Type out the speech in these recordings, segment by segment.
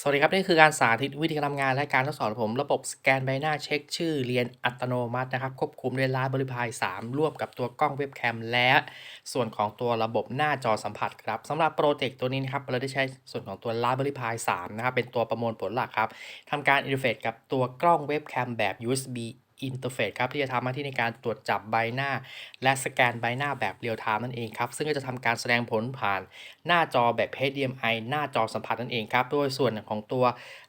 สวัสดีครับ นี่คือการสาธิตวิธีการทำงานและการทดสอบผมระบบสแกนใบหน้าเช็คชื่อเรียนอัตโนมัตินะครับ ควบคุมด้วย Raspberry Pi 3ร่วมกับตัวกล้องเว็บแคมและส่วนของตัวระบบหน้าจอสัมผัสครับสำหรับโปรเจกต์ตัวนี้นะครับเราได้ใช้ส่วนของตัวลาบริพาย 3 นะครับเป็นตัวประมวลผลหลักครับทำการอินเทอร์เฟซกับตัวกล้องเว็บแคมแบบ USB อินเทอร์เฟซครับที่จะทำหน้าที่ในการตรวจจับใบหน้า และสแกนใบหน้าแบบเรียลไทม์นั่นเองครับ ซึ่งก็จะทำการแสดงผลผ่านหน้าจอแบบ HDMI หน้าจอสัมผัสนั่นเองครับ โดยส่วนของตัว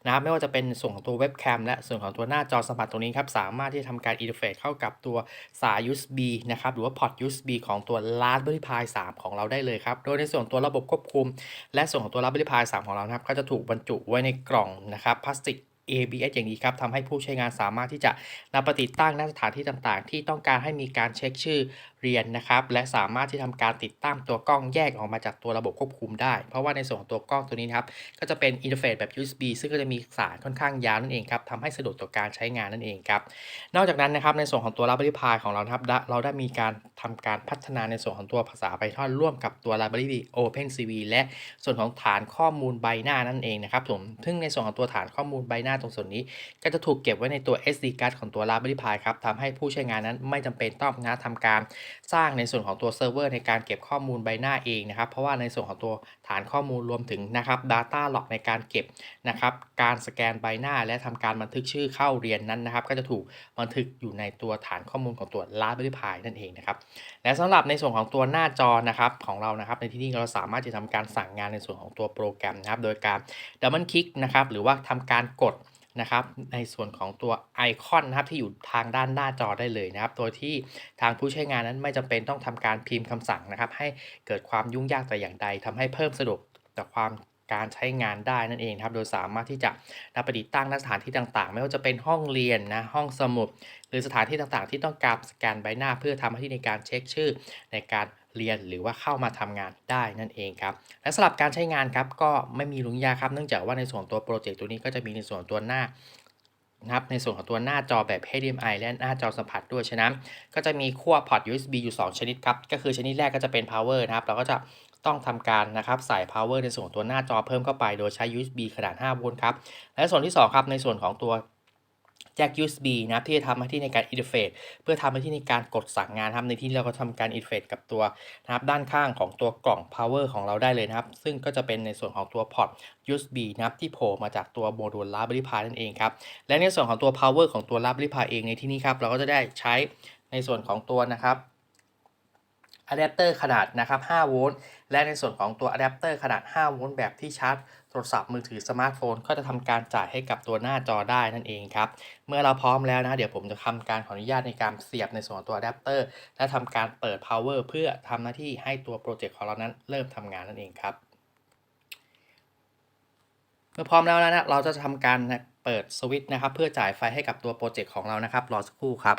นับไม่ว่าจะเป็นส่วนของตัวเว็บแคมและส่วนของตัวหน้าจอสัมผัสตรงนี้ครับสามารถที่จะทำการอินเทอร์เฟซเข้ากับตัวสาย USB นะครับหรือว่าพอร์ต USB ของตัว Raspberry Pi 3 ของเราได้เลยครับ โดยในส่วนตัวระบบควบคุม และส่วนของตัว Raspberry Pi 3 ของเรานะครับก็จะถูกบรรจุไว้ในกล่องนะครับพลาสติก ABS อย่างนี้ครับทำให้ผู้ใช้งานสามารถที่จะนำไปติดตั้งณสถานที่ต่างๆ ที่ต้องการให้มีการเช็คชื่อเรียนนะครับ และสามารถที่ทำการติดตั้งตัวกล้องแยกออกมาจากตัวระบบควบคุมได้ เพราะว่าในส่วนของตัวกล้องตัวนี้นะครับก็จะเป็นอินเทอร์เฟซแบบ USB ซึ่งก็จะมีสายค่อนข้างยาวนั่นเองครับทำให้สะดวกต่อการใช้งานนั่นเองครับนอกจากนั้นนะครับในส่วนของตัว Raspberry Pi ของเรานะครับเราได้มีการทำการพัฒนาในส่วนของตัวภาษา Python ร่วมกับตัว Raspberry OpenCV และส่วนของฐานข้อมูลใบหน้านั่นเองนะครับผมซึ่งในส่วนของตัวฐานข้อมูลใบหน้าตรงส่วนนี้ ก็จะถูกเก็บไว้ในตัว SD card ของตัว Raspberry Pi ครับทำให้ผู้ใช้งานนั้นไม่จำเป็นต้องนะทำการสร้างในส่วนของตัวเซิร์ฟเวอร์ในการเก็บข้อมูลใบหน้าเองนะครับ เพราะว่าในส่วนของตัวฐานข้อมูลรวมถึงนะครับ Data Log ในการเก็บนะครับ การสแกนใบหน้าและทำการบันทึกชื่อเข้าเรียนนั้นนะครับ ก็จะถูกบันทึกอยู่ในตัวฐานข้อมูลของตัว Raspberry Pi นั่นเองนะครับ และสำหรับในส่วนของตัวหน้าจอนะครับของเรานะครับ ในที่นี้เราสามารถจะทำการสั่งงานในส่วนของตัวโปรแกรมนะครับ โดยการดับเบิลคลิกนะครับ หรือว่าทำการกด นะครับในส่วนของตัวไอคอนนะครับที่อยู่ทางด้านหน้าจอได้เลยนะครับ โดยที่ทางผู้ใช้งานนั้นไม่จำเป็นต้องทำการพิมพ์คำสั่งนะครับ ให้เกิดความยุ่งยากแต่อย่างใดทำให้เพิ่มสะดวกต่อความการใช้งานได้นั่นเองครับ โดยสามารถที่จะนำไปติดตั้งณสถานที่ต่างๆ ไม่ว่าจะเป็นห้องเรียนนะ ห้องสมุด หรือสถานที่ต่างๆ ที่ต้องการสแกนใบหน้า เพื่อทำหน้าที่ในการเช็คชื่อในการ เรียนหรือว่าเข้ามาทำงานได้นั่นเองครับและสำหรับการใช้งานครับก็ไม่มีลุงยาครับเนื่องจากว่าในส่วนตัวโปรเจกต์ตัวนี้ก็จะมีในส่วนตัวหน้านะครับในส่วนของตัวหน้าจอแบบ HDMI และหน้าจอสัมผัสด้วยฉะนั้น ก็จะมีขั้วพอร์ต USB อยู่ 2 ชนิดครับ ก็คือชนิดแรกก็จะเป็น power นะครับ เราก็จะต้องทำการนะครับใส่ power ในส่วนของตัวหน้าจอเพิ่มเข้าไป โดยใช้ USB ขนาด 5 โวลต์ครับ และส่วนที่ 2 ครับ ในส่วนของตัว แจ็ค USB นะครับที่จะทำหน้าที่ในการอินเทอร์เฟซเพื่อทำหน้าที่ในการกดสั่งงานครับในที่นี้เราก็ทำการอินเทอร์เฟซกับตัวนะครับด้านข้างของตัวกล่อง power ของเราได้เลยนะครับ ซึ่งก็จะเป็นในส่วนของตัวพอร์ต USB นะครับที่โผล่มาจากตัวโมดูล Raspberry Pi นั่นเองครับ และในส่วนของตัว power ของตัว Raspberry Pi เองในที่นี้ครับเราก็จะได้ใช้ในส่วนของตัวนะครับ อะแดปเตอร์ขนาดนะครับ5โวลต์และในส่วนของตัวอะแดปเตอร์ขนาด5โวลต์แบบที่ชาร์จโทรศัพท์มือถือสมาร์ทโฟนก็จะทำการจ่ายให้กับตัวหน้าจอได้นั่นเองครับ เมื่อเราพร้อมแล้วนะ เดี๋ยวผมจะทำการขออนุญาตในการเสียบในส่วนตัวอะแดปเตอร์และทำการเปิด power เพื่อทำหน้าที่ให้ตัวโปรเจกต์ของเรานั้นเริ่มทำงานนั่นเองครับ เมื่อพร้อมแล้วนะเราจะทำการเปิดสวิตช์นะครับ เพื่อจ่ายไฟให้กับตัวโปรเจกต์ของเรานะครับรอสักครู่ครับ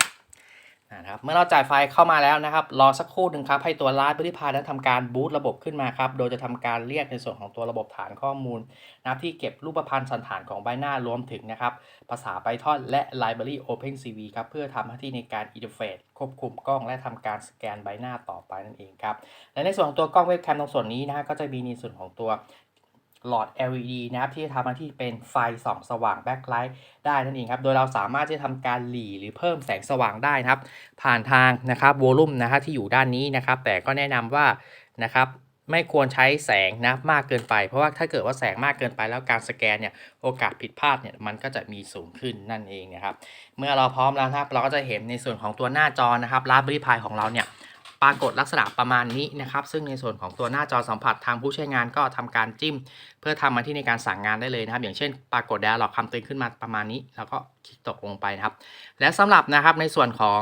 นะครับเมื่อเราจ่ายไฟเข้ามาแล้วนะครับ รอสักครู่หนึ่งครับให้ตัว Raspberry Pi นั้นทำการบูตระบบขึ้นมาครับโดยจะทำการเรียกในส่วนของตัวระบบฐานข้อมูลนะครับที่เก็บรูปพรรณสันฐานของใบหน้ารวมถึงนะครับ ภาษา Python และ Library OpenCV ครับเพื่อทำหน้าที่ในการอินเทอร์เฟซควบคุมกล้องและทำการสแกนใบหน้าต่อไปนั่นเองครับและในส่วนของตัวกล้องเว็บแคมตรงส่วนนี้นะฮะก็จะมีในส่วนของตัว หลอด LED นะครับที่จะทำหน้าที่เป็นไฟส่องสว่างแบ็คไลท์ได้นั่นเองครับ โดยเราสามารถที่จะทำการหลีหรือเพิ่มแสงสว่างได้นะครับ ผ่านทางนะครับโวลูมนะฮะที่อยู่ด้านนี้นะครับ แต่ก็แนะนำว่านะครับไม่ควรใช้แสงนะมากเกินไป เพราะว่าถ้าเกิดว่าแสงมากเกินไปแล้วการสแกนเนี่ยโอกาสผิดพลาดเนี่ยมันก็จะมีสูงขึ้นนั่นเองนะครับ เมื่อเราพร้อมแล้วนะครับเราก็จะเห็นในส่วนของตัวหน้าจอนะครับ Raspberry Pi ของเราเนี่ย ปรากฏลักษณะประมาณนี้นะครับ ซึ่งในส่วนของตัวหน้าจอสัมผัสทางผู้ใช้งานก็ทำการจิ้ม เพื่อทำมาที่ในการสั่งงานได้เลยนะครับ อย่างเช่น ปรากฏแดร์หลอกคำเตือนขึ้นมาประมาณนี้ แล้วก็คลิกตกลงไปนะครับ และสำหรับนะครับในส่วนของ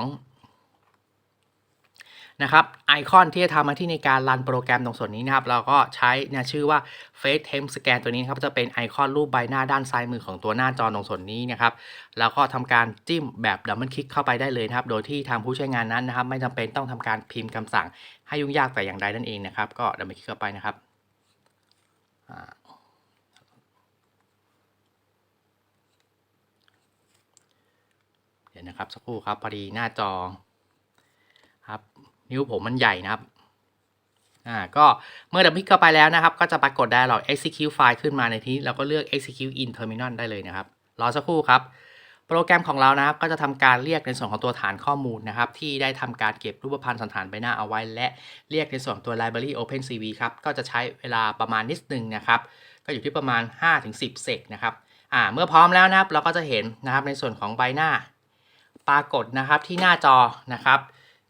นะครับไอคอนที่จะทำมาที่ในการรันโปรแกรมตรงส่วนนี้นะครับ เราก็ใช้เนี่ยชื่อว่า Face Temp Scan ตัวนี้นครับจะเป็นไอคอนรูปใบหน้าด้านซ้ายมือของตัวหน้าจอตรงส่วนนี้นะครับแล้วก็ทำการจิ้มแบบดับเบิลคลิกเข้าไปได้เลยนะครับ โดยที่ทางผู้ใช้งานนั้นนะครับ ไม่จำเป็นต้องทำการพิมพ์คำสั่งให้ยุ่งยากแต่อย่างใดนั่นเองนะครับ ก็ดับเบิลคลิกเข้าไปนะครับเดี๋ยวนะครับสักครู่ครับพอดีหน้าจอครับ นิ้วผมมันใหญ่นะครับอ่าก็เมื่อดับมิกเข้าไปแล้วนะครับ ก็จะปรากฏ dialog execute file ขึ้นมาในที่เราก็เลือก execute in terminal ได้เลยนะครับ รอสักครู่ครับ โปรแกรมของเรานะครับ ก็จะทำการเรียกในส่วนของตัวฐานข้อมูลนะครับ ที่ได้ทำการเก็บรูปพรรณสันฐานใบหน้าเอาไว้ และเรียกในส่วนของตัว library OpenCV ครับ ก็จะใช้เวลาประมาณนิดนึงนะครับ ก็อยู่ที่ประมาณ 5-10 เซกนะครับอ่าเมื่อพร้อมแล้วนะครับ เราก็จะเห็นนะครับในส่วนของใบหน้า ปรากฏนะครับที่หน้าจอนะครับ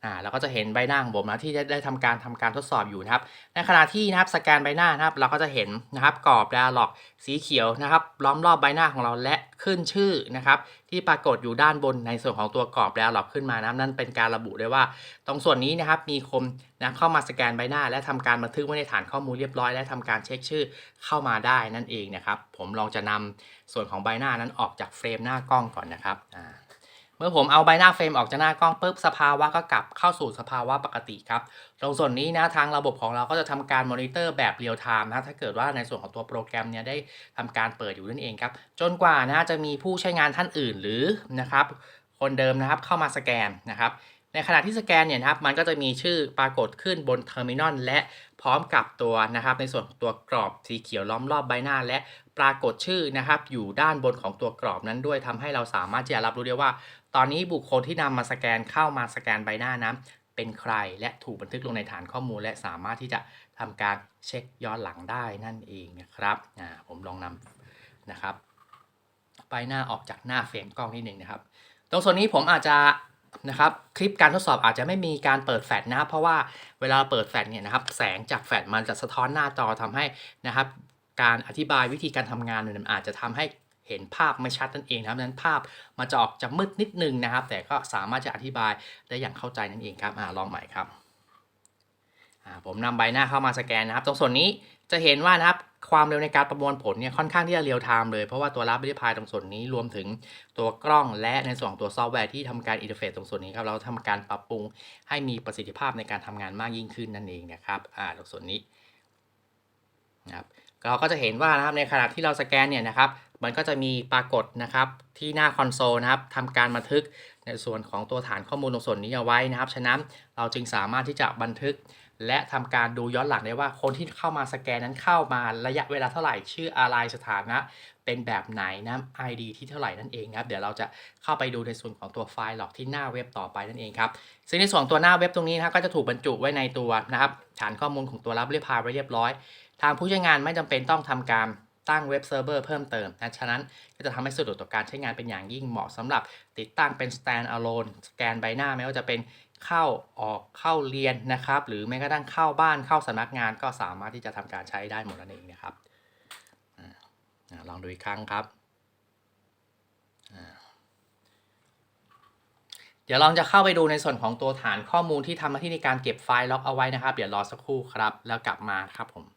อ่าเราก็จะเห็นใบหน้าของผมนะที่ได้ได้ทำการทำการทดสอบอยู่นะครับ ในขณะที่นะครับสแกนใบหน้านะครับ เราก็จะเห็นนะครับกรอบ dialog สีเขียวนะครับ ล้อมรอบใบหน้าของเราและขึ้นชื่อนะครับ ที่ปรากฏอยู่ด้านบนในส่วนของตัวกรอบ dialog ขึ้นมานะนั่นเป็นการระบุได้ว่า ตรงส่วนนี้นะครับมีคนนะเข้ามาสแกนใบหน้า และทำการบันทึกไว้ในฐานข้อมูลเรียบร้อย และทำการเช็คชื่อเข้ามาได้นั่นเองนะครับ ผมลองจะนำส่วนของใบหน้านั้นออกจากเฟรมหน้ากล้องก่อนนะครับอ่า เมื่อผมเอาใบหน้าเฟรมออกจากหน้ากล้องปุ๊บสภาวะก็กลับเข้าสู่สภาวะปกติครับ ตรงส่วนนี้นะทางระบบของเราก็จะทำการมอนิเตอร์แบบเรียลไทม์นะถ้าเกิดว่าในส่วนของตัวโปรแกรมเนี่ยได้ทำการเปิดอยู่นั่นเองครับ จนกว่านะจะมีผู้ใช้งานท่านอื่นหรือนะครับคนเดิมนะครับเข้ามาสแกนนะครับในขณะที่สแกนเนี่ยนะครับมันก็จะมีชื่อปรากฏขึ้นบนเทอร์มินอลและพร้อมกับตัวนะครับในส่วนของตัวกรอบสีเขียวล้อมรอบใบหน้าและ ปรากฏชื่อนะครับ อยู่ด้านบนของตัวกรอบนั้นด้วยทำให้เราสามารถที่จะรับรู้ได้ว่า ตอนนี้บุคคลที่นำมาสแกนเข้ามาสแกนใบหน้านั้นเป็นใครและถูกบันทึกลงในฐานข้อมูล และสามารถที่จะทำการเช็คย้อนหลังได้นั่นเองนะครับผมลองนำนะครับใบหน้าออกจากหน้าเฟรมกล้องนิดหนึ่งนะครับ ตรงส่วนนี้ผมอาจจะนะครับคลิปการทดสอบอาจจะไม่มีการเปิดแฟลชนะครับเพราะว่าเวลาเปิดแฟลชเนี่ยนะครับแสงจากแฟลชมันจะสะท้อนหน้าจอทำให้นะครับ การอธิบายวิธีการทำงานเนี่ยมันอาจจะทำให้เห็นภาพไม่ชัดนั่นเองนะครับดังนั้นภาพมันจะออกจะมืดนิดนึงนะครับ แต่ก็สามารถจะอธิบายได้อย่างเข้าใจนั่นเองครับอ่าลองใหม่ครับอ่าผมนำใบหน้าเข้ามาสแกนนะครับ ตรงส่วนนี้จะเห็นว่านะครับความเร็วในการประมวลผลเนี่ยค่อนข้างที่จะเรียลไทม์เลย เพราะว่าตัวรับ r ิ p พายตรงส่วนนี้รวมถึงตัวกล้องและในส่วนตัวซอฟต์แวร์ที่ทำการอินเทอร์เฟซตรงส่วนนี้ครับเราทำการปรับปรุงให้มีประสิทธิภาพในการทำงานมากยิ่งขึ้นนั่นเองนะครับอ่าตรงส่วนนี้นะครับ เราก็จะเห็นว่านะครับในขณะที่เราสแกนเนี่ยนะครับ มันก็จะมีปรากฏนะครับที่หน้าคอนโซลนะครับทำการบันทึกในส่วนของตัวฐานข้อมูลตรงส่วนนี้เอาไว้นะครับ ฉะนั้นเราจึงสามารถที่จะบันทึก และทำการดูย้อนหลังได้ว่าคนที่เข้ามาสแกนนั้นเข้ามาระยะเวลาเท่าไหร่ชื่ออะไรสถานะ เป็นแบบไหนนะ ID ที่เท่าไหร่นั่นเองนะครับ เดี๋ยวเราจะเข้าไปดูในส่วนของตัวไฟล์หลอกที่หน้าเว็บต่อไปนั่นเองครับซึ่งในส่วนตัวหน้าเว็บตรงนี้นะครับก็จะถูกบรรจุไว้ในตัวนะครับฐานข้อมูลของตัวรับเรียพาไว้เรียบร้อย ทางผู้ใช้งานไม่จำเป็นต้องทำการตั้งเว็บเซิร์ฟเวอร์เพิ่มเติมนะฉะนั้นก็จะทำให้สะดวกต่อการใช้งานเป็นอย่างยิ่งเหมาะสำหรับติดตั้งเป็น stand alone สแกนใบหน้าไม่ว่าจะเป็นเข้าออกเข้าเรียนนะครับ หรือแม้กระทั่งเข้าบ้านเข้าสำนักงานก็สามารถที่จะทำการใช้ได้หมดนั่นเองนะครับอ่าลองดูอีกครั้งครับอ่าเดี๋ยวลองจะเข้าไปดูในส่วนของตัวฐานข้อมูลที่ทำหน้าที่ในการเก็บไฟล์ล็อกเอาไว้นะครับ เดี๋ยวรอสักครู่ครับ แล้วกลับมาครับผม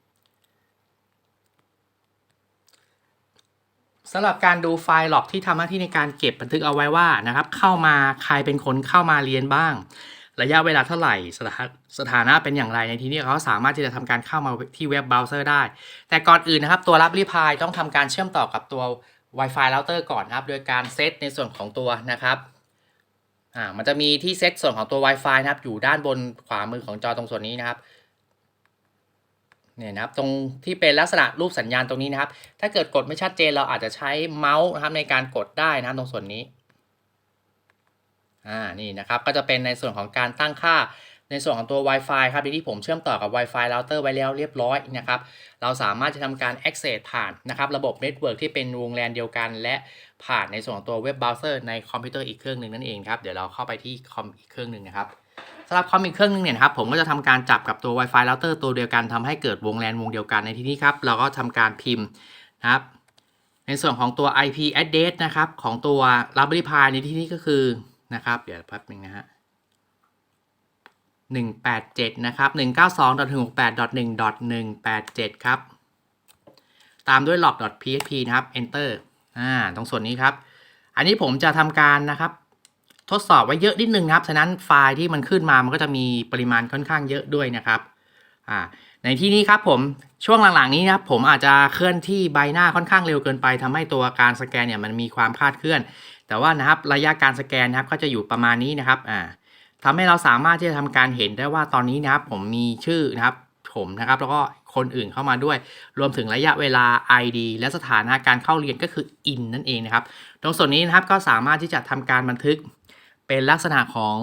สำหรับการดูไฟล์หลอกที่ทำหน้าที่ในการเก็บบันทึกเอาไว้ว่านะครับ เข้ามาใครเป็นคนเข้ามาเรียนบ้าง ระยะเวลาเท่าไหร่สถาสถานะเป็นอย่างไรในที่นี้เขาสามารถที่จะทำการเข้ามาที่เว็บเบราว์เซอร์ได้ แต่ก่อนอื่นนะครับ ตัวรับรีพายต้องทำการเชื่อมต่อกับตัว Wi-Fi router ก่อนครับ โดยการเซตในส่วนของตัวนะครับอ่ามันจะมีที่เซตส่วนของตัว Wi-Fi นะครับ อยู่ด้านบนขวามือของจอตรงส่วนนี้นะครับ เนี่ยนะครับตรงที่เป็นลักษณะรูปสัญญาณตรงนี้นะครับ ถ้าเกิดกดไม่ชัดเจนเราอาจจะใช้เมาส์นะครับในการกดได้นะครับตรงส่วนนี้อ่านี่นะครับก็จะเป็นในส่วนของการตั้งค่าในส่วนของตัว Wi-Fi ครับที่ผมเชื่อมต่อกับ Wi-Fi router ไว้แล้วเรียบร้อยนะครับเราสามารถจะทำการ access ผ่านนะครับระบบ Network ที่เป็นวงแลนเดียวกัน และผ่านในส่วนของตัวเว็บเบราว์เซอร์ในคอมพิวเตอร์อีกเครื่องหนึ่งนั่นเองครับเดี๋ยวเราเข้าไปที่คอมอีกเครื่องหนึ่งนะครับ สำหรับคอมอีกเครื่องนึงเนี่ยครับผมก็จะทำการจับกับตัว Wi-Fi router ตัวเดียวกันทำให้เกิดวงแลนวงเดียวกันในที่นี้ครับเราก็ทำการพิมพ์นะครับในส่วนของตัว IP address นะครับของตัว Raspberry Pi ในที่นี้ก็คือนะครับเดี๋ยวแป๊บนึงนะฮะ187นะครับ192.168.1.187 ครับ ตามด้วย log.php นะครับ enter อ่าตรงส่วนนี้ครับ อันนี้ผมจะทำการนะครับ ทดสอบไว้เยอะนิดนึงนะครับ ฉะนั้นไฟล์ที่มันขึ้นมามันก็จะมีปริมาณค่อนข้างเยอะด้วยนะครับอ่าในที่นี้ครับผมช่วงหลังๆนี้นะครับผมอาจจะเคลื่อนที่ใบหน้าค่อนข้างเร็วเกินไปทำให้ตัวการสแกนเนี่ยมันมีความคลาดเคลื่อน แต่ว่านะครับระยะการสแกนนะครับก็จะอยู่ประมาณนี้นะครับอ่าทำให้เราสามารถที่จะทำการเห็นได้ว่าตอนนี้นะครับผมมีชื่อนะครับผมนะครับแล้วก็คนอื่นเข้ามาด้วย รวมถึงระยะเวลา ID และสถานะการเข้าเรียนก็คือ in นั่นเองนะครับ ตรงส่วนนี้นะครับก็สามารถที่จะทำการบันทึก เป็นลักษณะของ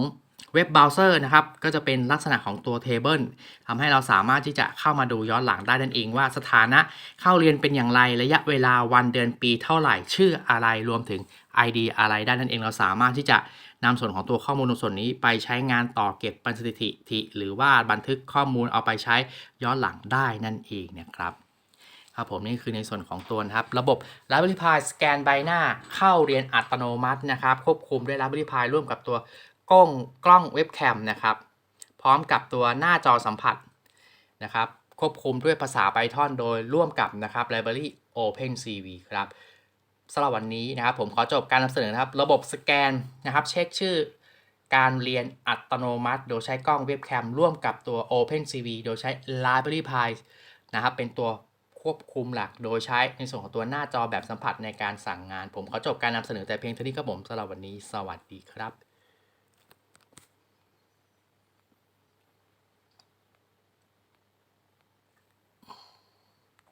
เว็บเบราว์เซอร์นะครับ ก็จะเป็นลักษณะของตัว Table ทำให้เราสามารถที่จะเข้ามาดูย้อนหลังได้นั่นเองว่าสถานะเข้าเรียนเป็นอย่างไร ระยะเวลาวันเดือนปีเท่าไหร่ ชื่ออะไรรวมถึง ID อะไรได้นั่นเองเราสามารถที่จะนำส่วนของตัวข้อมูลส่วนนี้ไปใช้งานต่อเก็บเป็นสถิติ หรือว่าบันทึกข้อมูลเอาไปใช้ย้อนหลังได้นั่นเองนะครับ ครับผมนี่คือในส่วนของตัวนะครับ ระบบ Raspberry สแกนใบหน้าเข้าเรียนอัตโนมัตินะครับ ควบคุมด้วย Raspberry ร่วมกับตัวกล้องกล้องเว็บแคมนะครับ พร้อมกับตัวหน้าจอสัมผัสนะครับ ควบคุมด้วยภาษา Python โดยร่วมกับนะครับ Library OpenCV ครับสำหรับวันนี้นะครับ ผมขอจบการนำเสนอนะครับ ระบบสแกนนะครับ เช็คชื่อการเรียนอัตโนมัติ โดยใช้กล้องเว็บแคมร่วมกับตัว OpenCV โดยใช้ Library Pi นะครับ เป็นตัว ควบคุมหลักโดยใช้ในส่วนของตัวหน้าจอแบบสัมผัสในการสั่งงาน ผมขอจบการนำเสนอแต่เพียงเท่านี้ครับผมสำหรับวันนี้ สวัสดีครับ